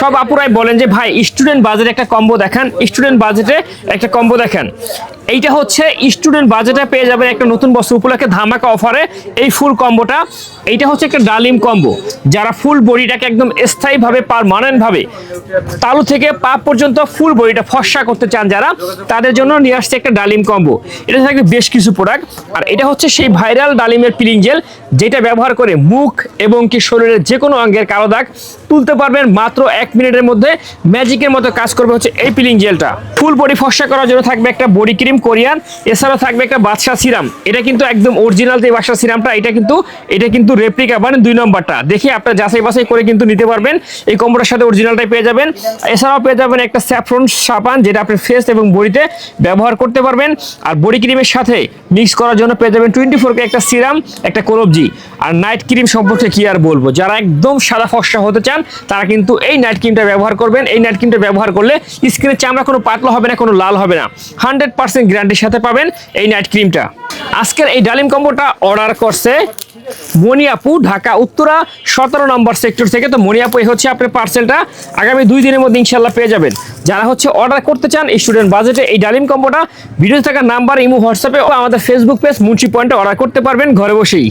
সব আপুরাই বলেন যে, ভাই স্টুডেন্ট বাজেটে একটা কম্বো দেখান। স্টুডেন্ট বাজেটে একটা কম্বো দেখান। এইটা হচ্ছে স্টুডেন্ট বাজেটে পেয়ে যাবেন একটা নতুন বছর উপলক্ষে ধামাকা অফারে এই ফুল কম্বোটা এইটা হচ্ছে একটা ডালিম কম্বো যারা ফুল বডিটাকে একদম স্থায়ীভাবে পারমানেন্টভাবে তালু থেকে পা পর্যন্ত ফুল বডিটা ফর্সা করতে চান যারা, তাদের জন্য নিয়ে আসছে একটা ডালিম কম্বো এটা থাকবে বেশ কিছু প্রোডাক্ট আর এটা হচ্ছে সেই ভাইরাল ডালিমের পিলিং জেল যেটা ব্যবহার করে মুখ এবং কি শরীরের যে কোনো অঙ্গের কালো দাগ তুলতে পারবেন। মাত্র এক মিনিটের মধ্যে ম্যাজিকের মতো কাজ করবে হচ্ছে এই পিলিং জেলটা ফুল বডি ফর্সা করার জন্য থাকবে একটা বডি ক্রিম কোরিয়ান এছাড়াও থাকবে একটা বাদশা সিরাম। এটা কিন্তু একদম অরিজিনাল যে বাদশা সিরামটা, এটা কিন্তু এটা কিন্তু রেপ্লিকা মানে দুই নম্বরটা। দেখে আপনার যাচাই বাছাই করে কিন্তু নিতে পারবেন। এই কম্বোটার সাথে অরিজিনালটাই পেয়ে যাবেন। এছাড়াও পেয়ে যাবেন একটা স্যাফরন সাবান, যেটা আপনি ফেস এবং বডিতে ব্যবহার করতে পারবেন। আর বডি ক্রিমের সাথে মিক্স করার জন্য পেয়ে যাবেন টোয়েন্টি ফোরকে একটা সিরাম, একটা কোলবজি। আর নাইট ক্রিম সম্পর্কে কি আর বলব? যারা একদম সাদা ফর্সা হতে চান, তারা কিন্তু এই নাইট ক্রিমটা ব্যবহার করবেন। এই নাইট ক্রিমটা ব্যবহার করলে স্কিনের চামড়া কোনো পাতলা হবে না, কোনো লাল হবে না। হান্ড্রেড পার্সেন্ট গ্যারান্টির সাথে পাবেন এই নাইট ক্রিমটা আজকের এই ডালিম কম্বোটা অর্ডার করছে মনিয়াপু ঢাকা, উত্তরা, সতেরো নম্বর সেক্টর থেকে। তো মনিয়াপু এই হচ্ছে আপনার পার্সেলটা আগামী দুই দিনের মধ্যে ইনশাল্লাহ পেয়ে যাবেন। যারা হচ্ছে অর্ডার করতে চান স্টুডেন্ট বাজেটে এই ডালিম কম্বোটা ভিডিও থাকা নাম্বার ইমো, হোয়াটসঅ্যাপে আমাদের ফেসবুক পেজ মুন্সি পয়েন্টে অর্ডার করতে পারবেন ঘরে বসেই।